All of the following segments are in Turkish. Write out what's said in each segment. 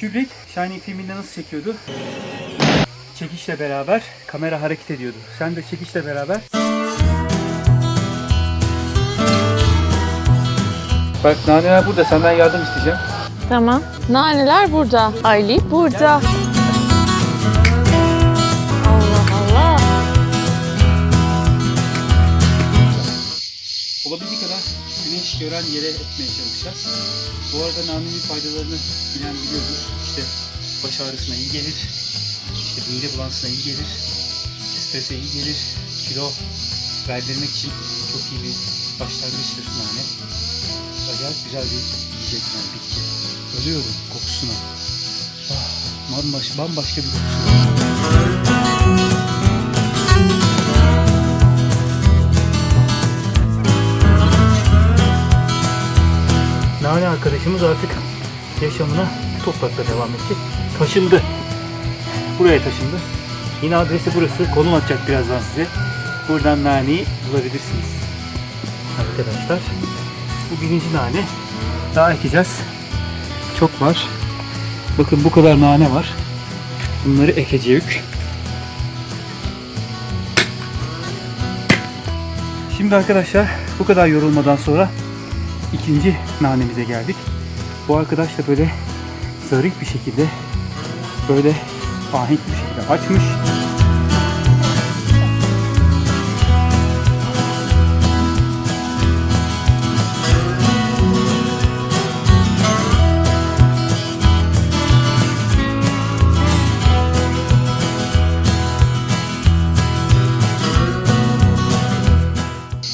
Kubrick Shining filminde nasıl çekiyordu? Çekişle beraber kamera hareket ediyordu. Sen de çekişle beraber Bak naneler burada senden yardım isteyeceğim. Tamam. Naneler burada. Ayli burada. Gören yere ekmeye çalışacağız. Bu arada nanenin faydalarını bilen biliyordur. İşte baş ağrısına iyi gelir. İşte mide bulantısına iyi gelir. Strese iyi gelir. Kilo verdirmek için çok iyi bir başlangıçtır nane. Acayip güzel bir yiyecek yani bitki. Ölüyorum kokusuna. Ah, bambaşka, bambaşka bir kokusu Nane arkadaşımız artık yaşamına bu toprakta devam edecek. Taşındı. Buraya taşındı. Yine adresi burası. Konum atacak birazdan size. Buradan naneyi bulabilirsiniz. Arkadaşlar. Bu birinci nane. Daha ekeceğiz. Çok var. Bakın bu kadar nane var. Bunları ekeceğiz. Şimdi arkadaşlar bu kadar yorulmadan sonra ikinci nanemize geldik. Bu arkadaş da böyle zarif bir şekilde böyle ahenk bir şekilde açmış.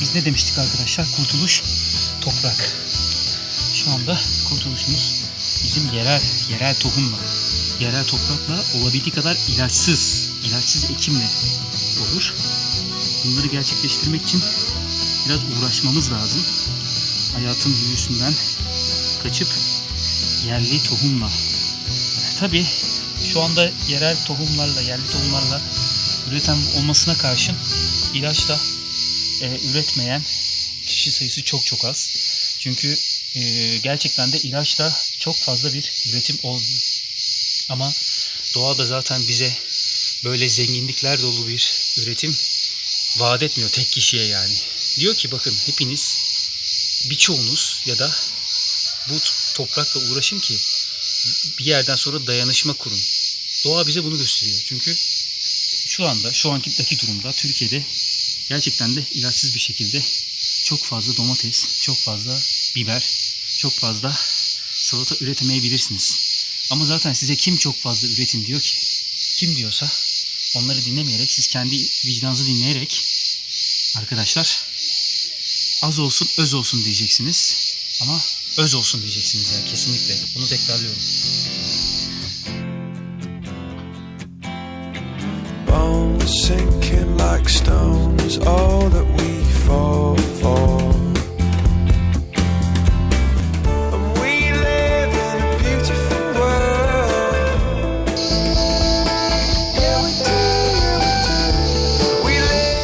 Biz ne demiştik arkadaşlar? Kurtuluş toprak. Şu anda kurtuluşumuz bizim yerel yerel tohumla, yerel toprakla olabildiği kadar ilaçsız, ilaçsız ekimle olur. Bunları gerçekleştirmek için biraz uğraşmamız lazım. Hayatın büyüsünden kaçıp yerli tohumla. Tabii şu anda yerel tohumlarla, yerli tohumlarla üreten olmasına karşın ilaçla e, üretmeyen kişi sayısı çok çok az. Çünkü e, gerçekten de ilaçla çok fazla bir üretim olmuyor. Ama doğa da zaten bize böyle zenginlikler dolu bir üretim vaat etmiyor tek kişiye yani. Diyor ki bakın hepiniz birçoğunuz ya da bu toprakla uğraşın ki bir yerden sonra dayanışma kurun. Doğa bize bunu gösteriyor. Çünkü şu anda şu anki durumda Türkiye'de gerçekten de ilaçsız bir şekilde çok fazla domates, çok fazla biber, çok fazla salata üretemeyebilirsiniz. Ama zaten size kim çok fazla üretin diyor ki? Kim diyorsa onları dinlemeyerek, siz kendi vicdanınızı dinleyerek arkadaşlar az olsun öz olsun diyeceksiniz. Ama öz olsun diyeceksiniz yani kesinlikle. Bunu tekrarlıyorum. Bones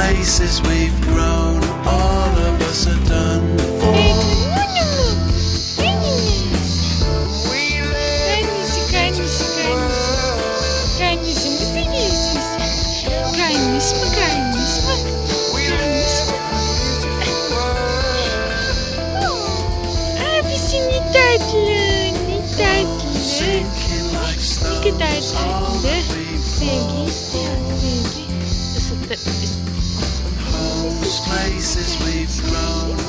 places we've grown, all of us are done for. Kadar we Sevgi istiyor, sevgi. Homes, places we've grown,